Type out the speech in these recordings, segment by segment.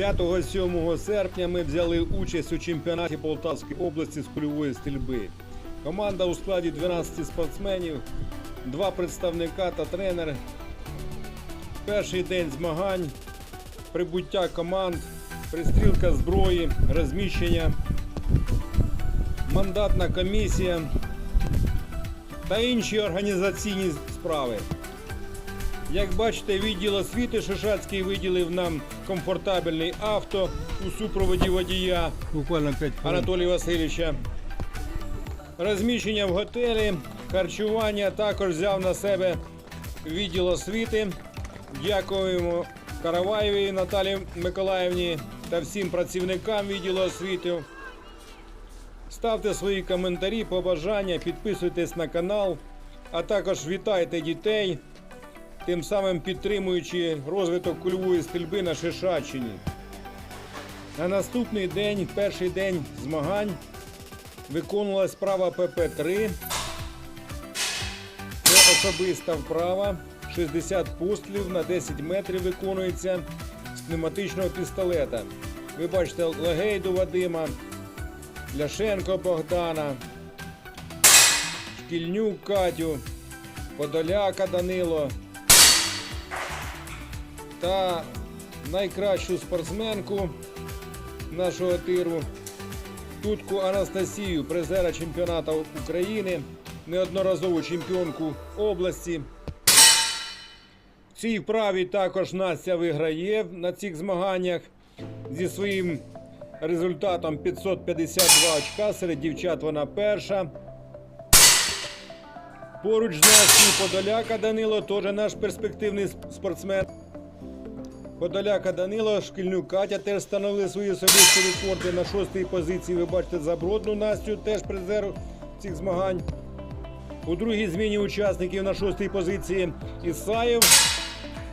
5-7 серпня ми взяли участь у чемпіонаті Полтавської області з кульової стрільби. Команда у складі 12 спортсменів, два представника та тренер. Перший день змагань, прибуття команд, пристрілка зброї, розміщення, мандатна комісія та інші організаційні справи. Як бачите, відділ освіти Шишацький виділив нам комфортабельний авто у супроводі водія Буквально 5. Анатолія Васильовича. Розміщення в готелі, харчування також взяв на себе відділ освіти. Дякуємо Караваєвій Наталії Миколаївні та всім працівникам відділу освіти. Ставте свої коментарі, побажання, підписуйтесь на канал, а також вітайте дітей, тим самим підтримуючи розвиток кульової стрільби на Шишаччині. На наступний день, перший день змагань, виконувалась вправа ПП-3. Це особиста вправа. 60 пострілів на 10 метрів виконується з пневматичного пістолета. Ви бачите Легейду Вадима, Ляшенко Богдана, Шкільнюк Катю, Подоляка Данило та найкращу спортсменку нашого тиру Тутку Анастасію, призера чемпіонату України, неодноразову чемпіонку області. В цій вправі також Настя виграє на цих змаганнях зі своїм результатом 552 очка. Серед дівчат вона перша. Поруч з Настю Подоляка Данило, теж наш перспективний спортсмен. Подоляка Данило, Шкільнюк Катя теж встановили свої особисті рекорди на шостій позиції. Ви бачите Забродну Настю, теж призер цих змагань. У другій зміні учасників на шостій позиції Ісаєв.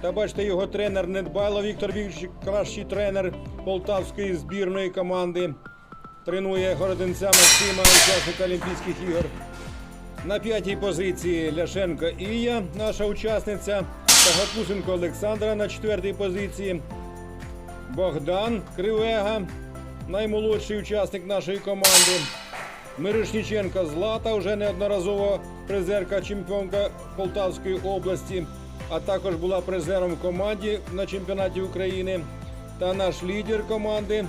Та бачите, його тренер Недбайло Віктор Вікторович, кращий тренер полтавської збірної команди. Тренує городинця Максима, учасника Олімпійських ігор. На п'ятій позиції Ляшенко Ія, наша учасниця, та Гапусенко Олександра на четвертій позиції. Богдан Кривега, наймолодший учасник нашої команди. Мирошніченко Злата, вже неодноразово призерка чемпіонка Полтавської області, а також була призером в команді на чемпіонаті України. Та наш лідер команди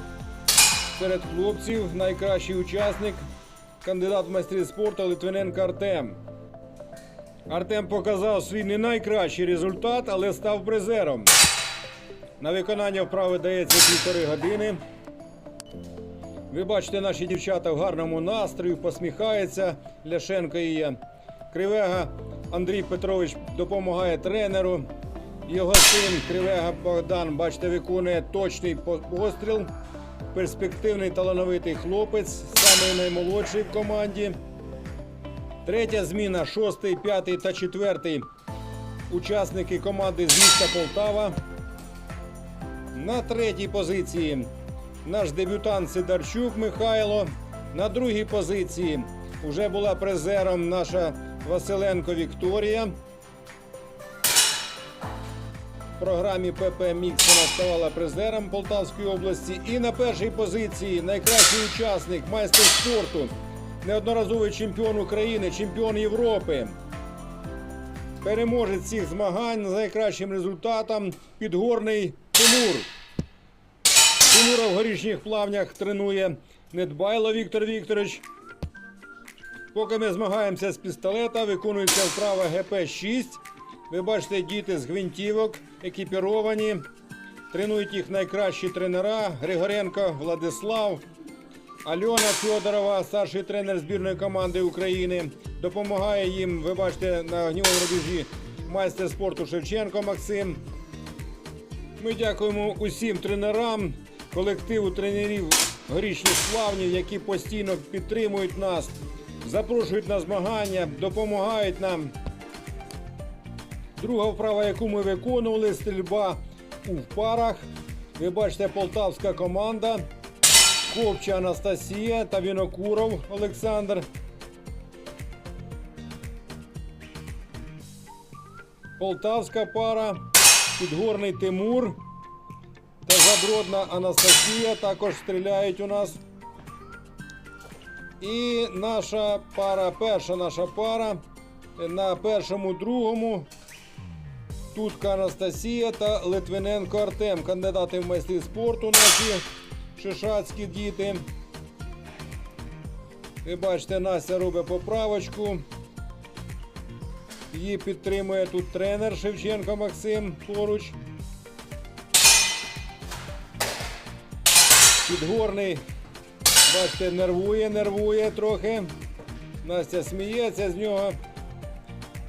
серед хлопців, найкращий учасник, кандидат в майстри спорту Литвиненко Артем. Артем показав свій не найкращий результат, але став призером. На виконання вправи дається півтори години. Ви бачите, наші дівчата в гарному настрої, посміхаються. Ляшенко я. Кривега Андрій Петрович допомагає тренеру. Його син Кривега Богдан, бачите, виконує точний постріл. Перспективний талановитий хлопець, самий наймолодший в команді. Третя зміна, шостий, п'ятий та четвертий учасники команди з міста Полтава. На третій позиції наш дебютант Сидорчук Михайло. На другій позиції вже була призером наша Василенко Вікторія. В програмі ПП Мікс вона ставала призером Полтавської області. І на першій позиції найкращий учасник, майстер спорту, неодноразовий чемпіон України, чемпіон Європи. Переможець цих змагань з найкращим результатом підгорний Тимур. Тимура в горішніх плавнях тренує Недбайло Віктор Вікторович. Поки ми змагаємося з пістолета, виконується вправа ГП-6. Ви бачите, діти з гвинтівок екіпіровані. Тренують їх найкращі тренера Григоренко Владислав, Альона Федорова, старший тренер збірної команди України. Допомагає їм, ви бачите, на огнівому рубежі майстер спорту Шевченко Максим. Ми дякуємо усім тренерам, колективу тренерів горішніх славнів, які постійно підтримують нас, запрошують на змагання, допомагають нам. Друга вправа, яку ми виконували, стрільба у парах. Ви бачите, полтавська команда. Ковча Анастасія та Вінокуров Олександр. Полтавська пара, Підгорний Тимур та Забродна Анастасія також стріляють у нас. І наша пара, перша наша пара на першому, другому. Тутка Анастасія та Литвиненко Артем, кандидати в майстри спорту наші шишацькі діти. Ви бачите, Настя робить поправочку. Її підтримує тут тренер Шевченко Максим поруч. Підгорний, бачите, нервує, нервує трохи. Настя сміється з нього.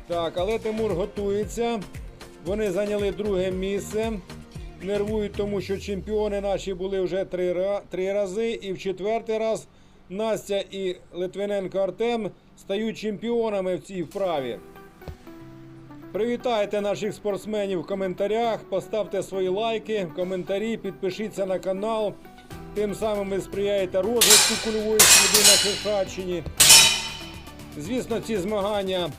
Так, але Тимур готується. Вони зайняли друге місце. Нервують, тому що чемпіони наші були вже три, три рази. І в четвертий раз Настя і Литвиненко Артем стають чемпіонами в цій вправі. Привітайте наших спортсменів в коментарях, поставте свої лайки, коментарі, підпишіться на канал. Тим самим ви сприяєте розвитку кульової сліди на Шишаччині. Звісно, ці змагання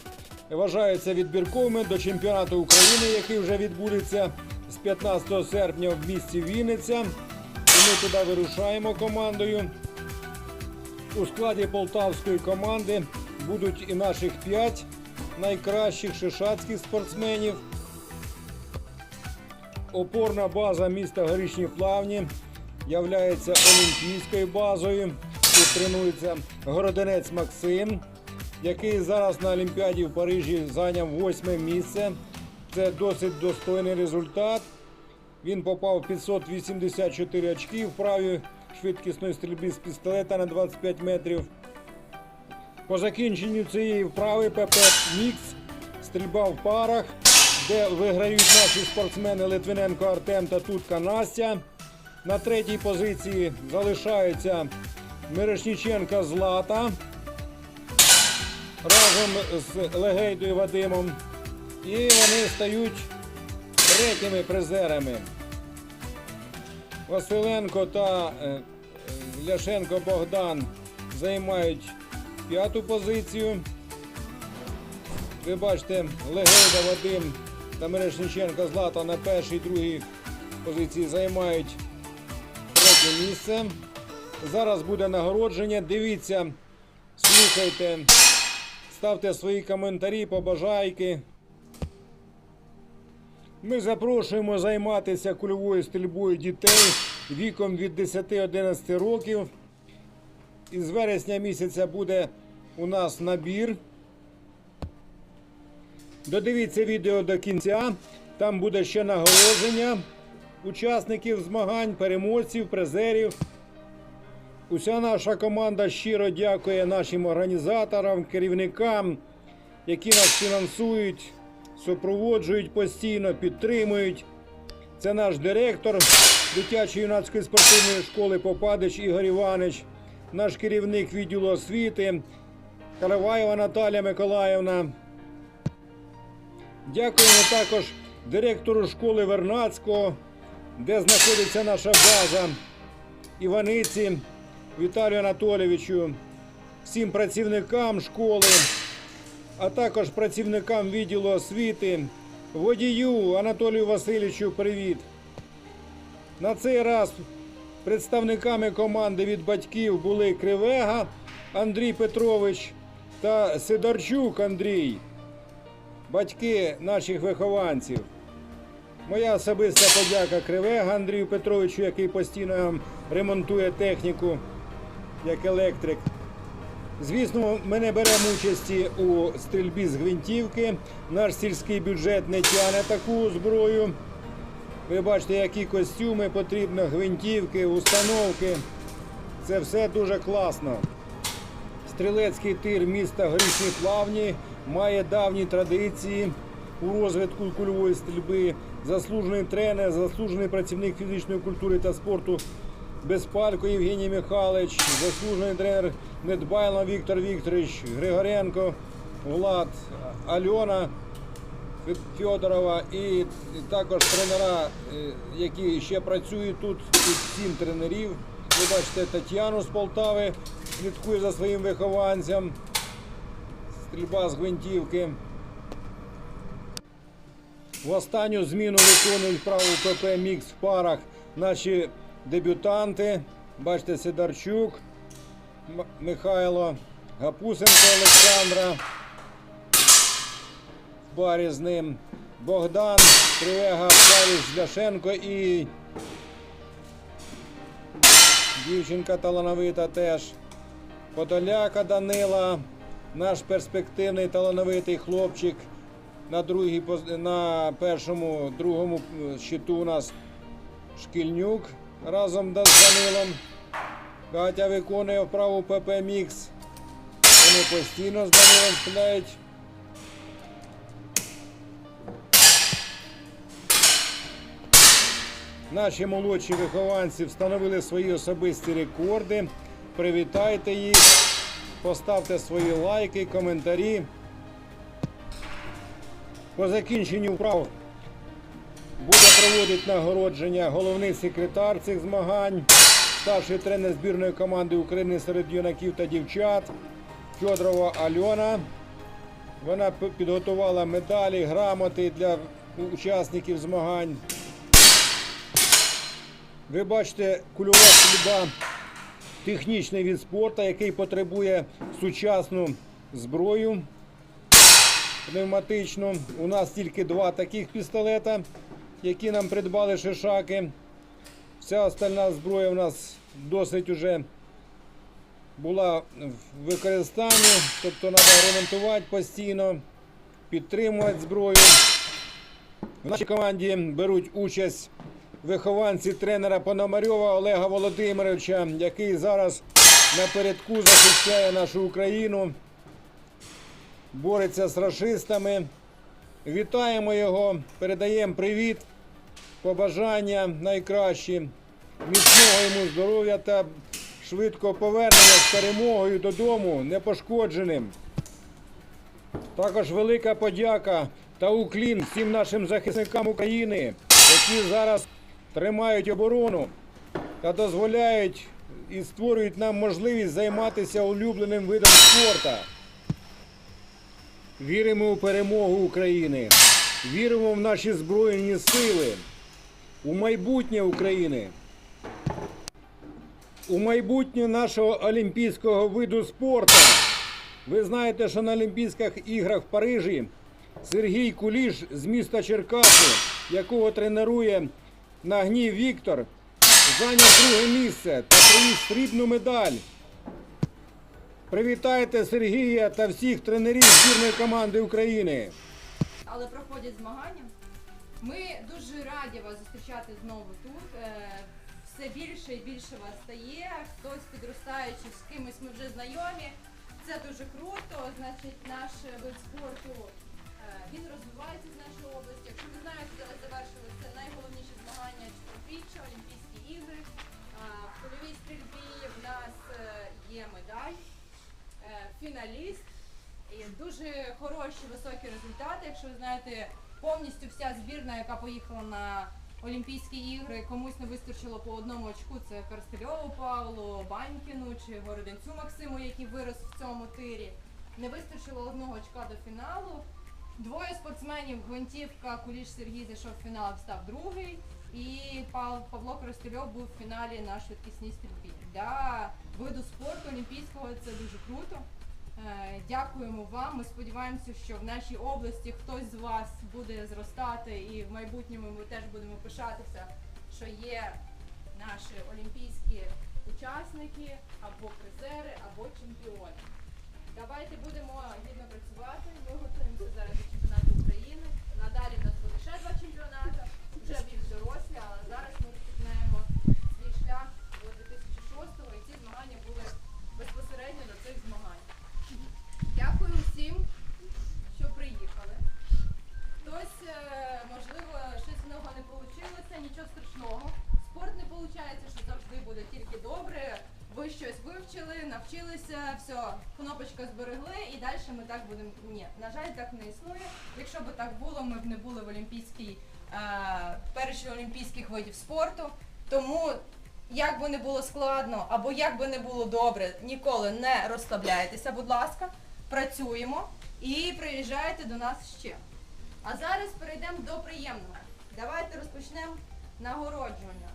вважаються відбірковими до чемпіонату України, який вже відбудеться з 15 серпня в місті Вінниця. І ми туди вирушаємо командою. У складі полтавської команди будуть і наших 5 найкращих шишацьких спортсменів. Опорна база міста Горішні Плавні являється олімпійською базою. Тут тренується Городенець Максим, який зараз на Олімпіаді в Парижі зайняв восьме місце. Це досить достойний результат. Він попав 584 очки в праві швидкісної стрільби з пістолета на 25 метрів. По закінченню цієї вправи ПП Мікс стрільба в парах, де виграють наші спортсмени Литвиненко Артем та Тутка Настя. На третій позиції залишаються Мирошніченка Злата разом з Легейдою Вадимом. І вони стають третіми призерами. Василенко та е, Ляшенко Богдан займають п'яту позицію. Ви бачите, Легейда Вадим та Мерешніченко Злата на першій другій позиції займають третє місце. Зараз буде нагородження. Дивіться, слухайте, ставте свої коментарі, побажайки. Ми запрошуємо займатися кульовою стрільбою дітей віком від 10-11 років. Із вересня місяця буде у нас набір. Додивіться відео до кінця. Там буде ще нагородження учасників змагань, переможців, призерів. Уся наша команда щиро дякує нашим організаторам, керівникам, які нас фінансують, супроводжують постійно, підтримують. Це наш директор дитячої юнацької спортивної школи Попадич Ігор Іванович, наш керівник відділу освіти Караваєва Наталія Миколаївна. Дякуємо також директору школи Вернацького, де знаходиться наша база Іваниці Віталію Анатолійовичу, всім працівникам школи, а також працівникам відділу освіти, водію Анатолію Васильовичу, привіт. На цей раз представниками команди від батьків були Кривега Андрій Петрович та Сидорчук Андрій, батьки наших вихованців. Моя особиста подяка Кривега Андрію Петровичу, який постійно ремонтує техніку як електрик. Звісно, ми не беремо участі у стрільбі з гвинтівки. Наш сільський бюджет не тягне таку зброю. Ви бачите, які костюми потрібно, гвинтівки, установки. Це все дуже класно. Стрілецький тир міста Горішні Плавні має давні традиції у розвитку кульової стрільби. Заслужений тренер, заслужений працівник фізичної культури та спорту Безпалько Євгеній Михайлович, заслужений тренер Недбайло Віктор Вікторович, Григоренко, Влад, Альона Федорова і також тренера, е, які ще працюють тут, тут сім тренерів. Ви бачите Тетяну з Полтави, слідкує за своїм вихованцем. Стрільба з гвинтівки. В останню зміну виконують праву ПП Мікс в парах наші дебютанти. Бачите, Сидорчук, М- Михайло, Гапусенко Олександра. В парі з ним Богдан Кривега в Ляшенко і дівчинка талановита теж. Подоляка Данила, наш перспективний талановитий хлопчик. На, другій, на першому, другому е, щиту у нас Шкільнюк разом з Данилом. Катя виконує вправу ПП Мікс. Вони постійно з Данилом стріляють. Наші молодші вихованці встановили свої особисті рекорди. Привітайте їх, поставте свої лайки, коментарі. По закінченню вправ буде проводити нагородження головний секретар цих змагань, старший тренер збірної команди України серед юнаків та дівчат Федорова Альона. Вона підготувала медалі, грамоти для учасників змагань. Ви бачите, кульова стрільба технічний від спорту, який потребує сучасну зброю пневматичну. У нас тільки два таких пістолета, які нам придбали шишаки. Вся остальна зброя у нас досить уже була в використанні, тобто треба ремонтувати постійно, підтримувати зброю. В нашій команді беруть участь вихованці тренера Пономарьова Олега Володимировича, який зараз напередку захищає нашу Україну, бореться з расистами. Вітаємо його, передаємо привіт, побажання найкращі, міцного йому здоров'я та швидкого повернення з перемогою додому непошкодженим. Також велика подяка та уклін всім нашим захисникам України, які зараз тримають оборону та дозволяють і створюють нам можливість займатися улюбленим видом спорту. Віримо у перемогу України, віримо в наші Збройні сили, у майбутнє України, у майбутнє нашого олімпійського виду спорту. Ви знаєте, що на Олімпійських іграх в Парижі Сергій Куліш з міста Черкаси, якого тренує Нагній Віктор, зайняв друге місце та привіз срібну медаль. Привітайте Сергія та всіх тренерів збірної команди України. але проходять змагання. Ми дуже раді вас зустрічати знову тут. Е, Все більше і більше вас стає. Хтось підростаючи з кимось ми вже знайомі. Це дуже круто. Значить, наш вид спорту е, він розвивається з нашої області. Якщо не знаєте, зараз завершилися найголовніші змагання чотирьохріччя, Олімпійські ігри. В польовій стрільбі в нас е, є медаль, фіналіст. І дуже хороші високі результати. Якщо ви знаєте, повністю вся збірна, яка поїхала на Олімпійські ігри, комусь не вистачило по одному очку. Це Перстельову Павлу, Банькіну чи Городенцю Максиму, який вирос в цьому тирі. Не вистачило одного очка до фіналу. Двоє спортсменів Гвинтівка, Куліш Сергій зайшов в фінал, став другий. І Пав- Павло Коростельов був в фіналі на швидкісній стрільбі. Для виду спорту олімпійського це дуже круто. Е, Дякуємо вам. Ми сподіваємося, що в нашій області хтось з вас буде зростати, і в майбутньому ми теж будемо пишатися, що є наші олімпійські учасники або призери, або чемпіони. Давайте будемо гідно працювати. Ми готуємося зараз до чемпіонату України. Надалі в нас буде ще два чемпіонати, вже більш дорослі, але зараз ми розпочинаємо свій шлях до 2006-го, і ці змагання були безпосередньо до цих змагань. Дякую всім, що приїхали. Хтось, е, можливо, щось в нього не вийшло, нічого страшного. Спорт не виходить, що завжди буде тільки добре. Ви щось вивчили, навчилися, все, кнопочка зберегли і далі ми так будемо. Ні, на жаль, так не існує. Якщо б так було, ми б не були в олімпійській е, першій олімпійських видів спорту. Тому як би не було складно або як би не було добре, ніколи не розслабляйтеся, будь ласка, працюємо і приїжджайте до нас ще. А зараз перейдемо до приємного. Давайте розпочнемо нагороджування.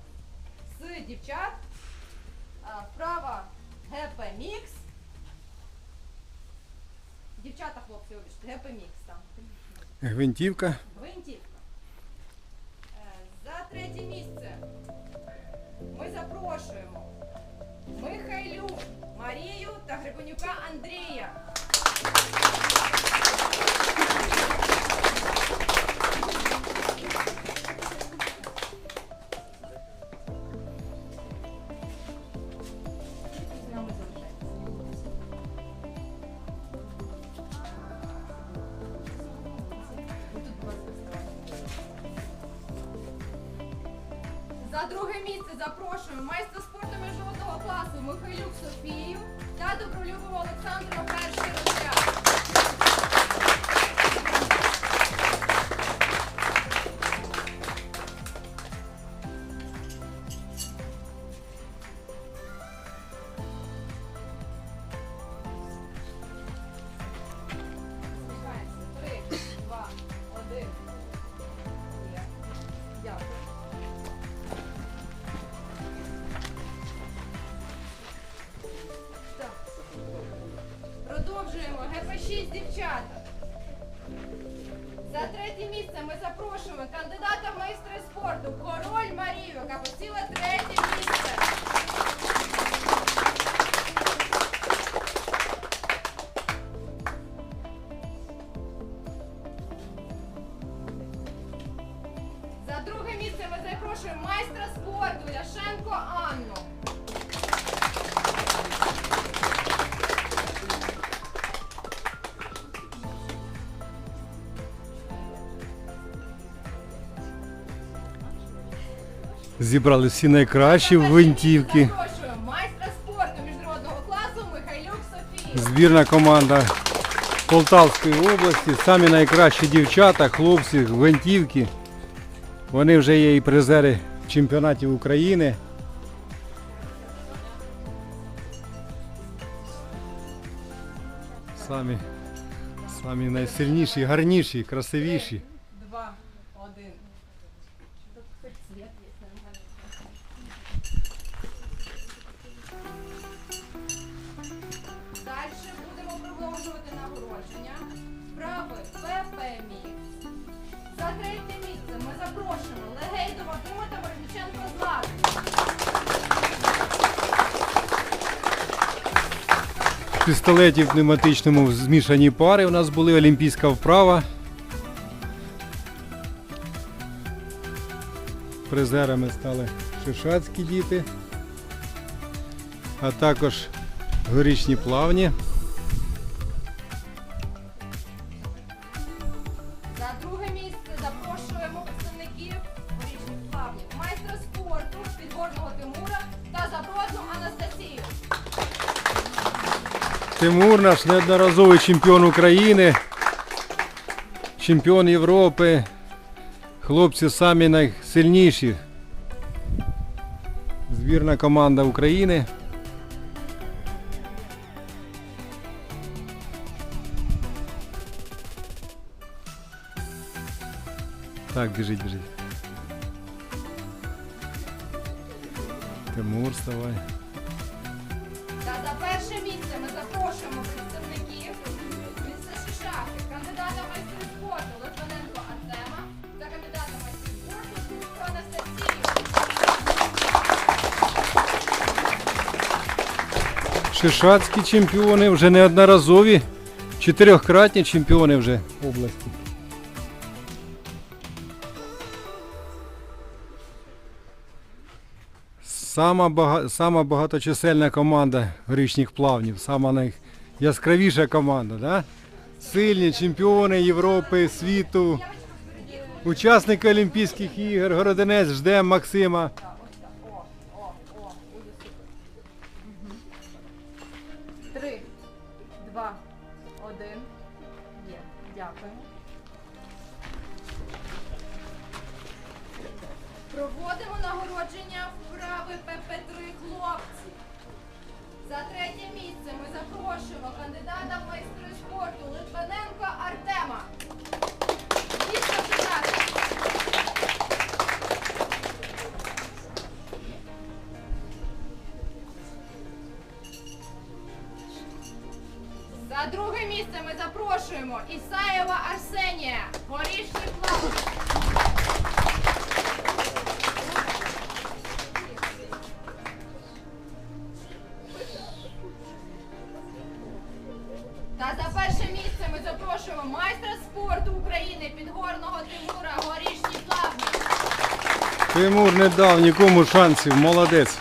з дівчат. А, Вправа ГП Мікс. Дівчата, хлопці, вибачте, ГП Мікс там. Гвинтівка. Гвинтівка. Е, За третє місце ми запрошуємо Михайлю Марію та Грибенюка Андрія. Запрошуємо майстра спорту міжнародного класу Михайлюк Софію та добролюбову Олександрова дівчата. За третє місце ми запрошуємо кандидата в майстри спорту Король Марію, яка посіла третє Зібрали всі найкращі гвинтівки. майстра спорту міжнародного класу Михайлюк Софію. Збірна команда Полтавської області. Самі найкращі дівчата, хлопці, гвинтівки. Вони вже є і призери чемпіонатів України. Самі, самі найсильніші, гарніші, красивіші. Пістолетів пневматичному змішані пари у нас були олімпійська вправа. Призерами стали шишацькі діти, а також горічні плавні. Тимур наш неодноразовий чемпіон України, чемпіон Європи. Хлопці самі найсильніші. Збірна команда України. Так, біжить, біжить. Тимур, вставай. Шишацькі чемпіони вже неодноразові, чотирьохкратні чемпіони вже області. Сама, бага... сама багаточисельна команда горішніх плавнів, сама найяскравіша команда, да? Сильні чемпіони Європи, світу, учасники Олімпійських ігор, Городинець жде Максима. Майстра спорту України підгорного Тимура Горішні плавні. Тимур не дав нікому шансів, молодець.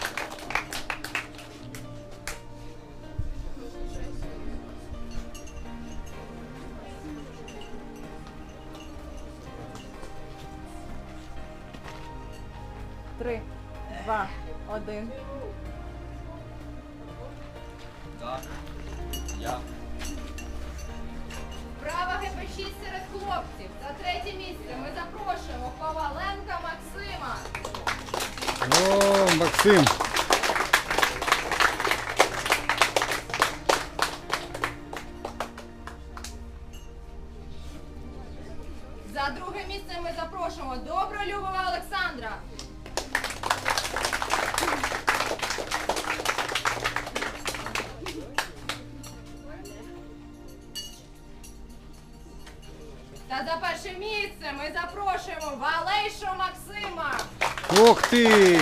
За друге місце ми запрошуємо Добролюбова Олександра. Та за перше місце ми запрошуємо Валейшу Максима. Ох ти!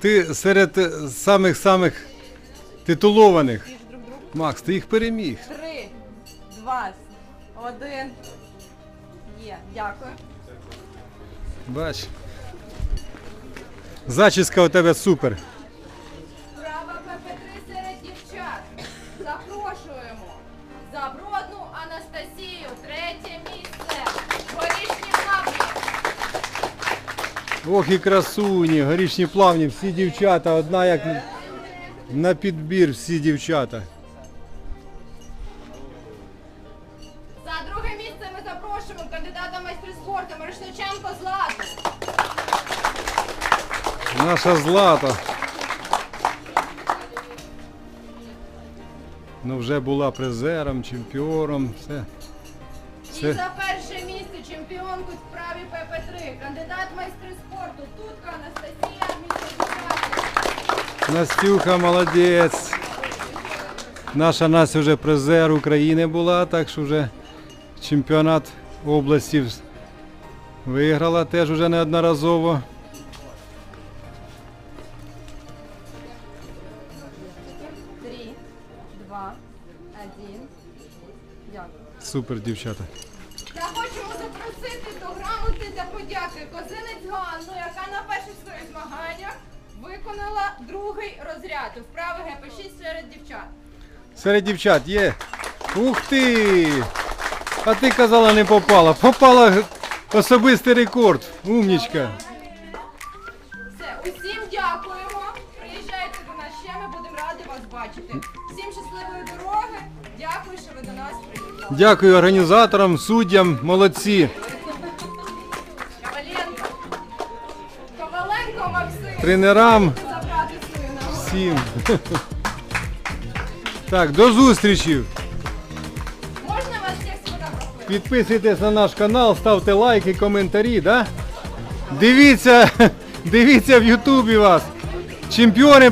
Ти серед самих-самих титулованих. Макс, ти їх переміг. Дякую. Бач. Зачіска у тебе супер. Права ПП3 серед дівчат. Запрошуємо Забродну Анастасію. Третє місце. Горішні плавні. Ох і красуні, горішні плавні, всі дівчата, одна як на підбір, всі дівчата. Наша злата. Ну вже була призером, чемпіоном, все. І за перше місце чемпіонку в справі ПП3, кандидат майстри спорту Тутка Анастасія Міцовича. Настюха молодець. Наша Настя вже призер України була, так що вже чемпіонат області виграла теж уже неодноразово. Супер, дівчата. Та хочемо запросити до грамоти та подяки Козинець Ганну, яка на перших своїх змаганнях виконала другий розряд у вправи ГП6 серед дівчат. Серед дівчат є. Ух ти! А ти казала не попала. Попала особистий рекорд. Умнічка. Дякую організаторам, суддям, молодці. Тренерам всім. Так, до зустрічі. Можна вас всіх? Підписуйтесь на наш канал, ставте лайки, коментарі, да? Дивіться, дивіться в Ютубі вас. Чемпіони,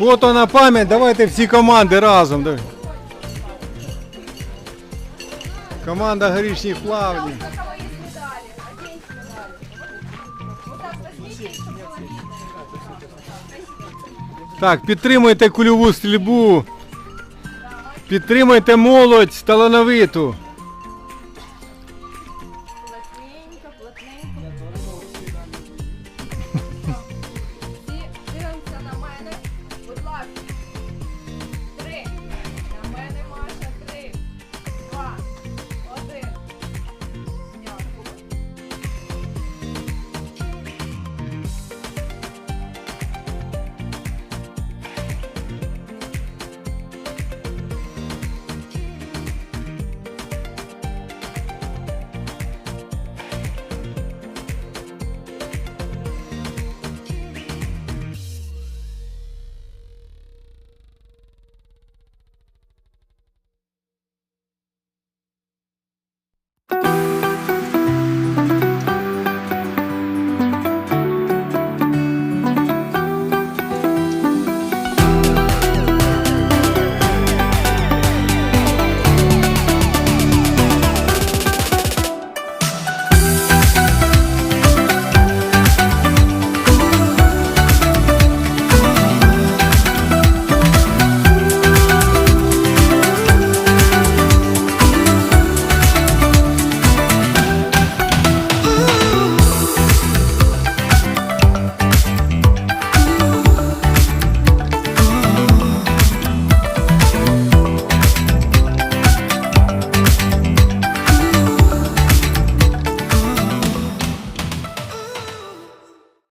Фото на пам'ять, давайте всі команди разом. давай. Команда горішніх видно. Так, підтримуйте кульову стрільбу. Підтримуйте молодь талановиту.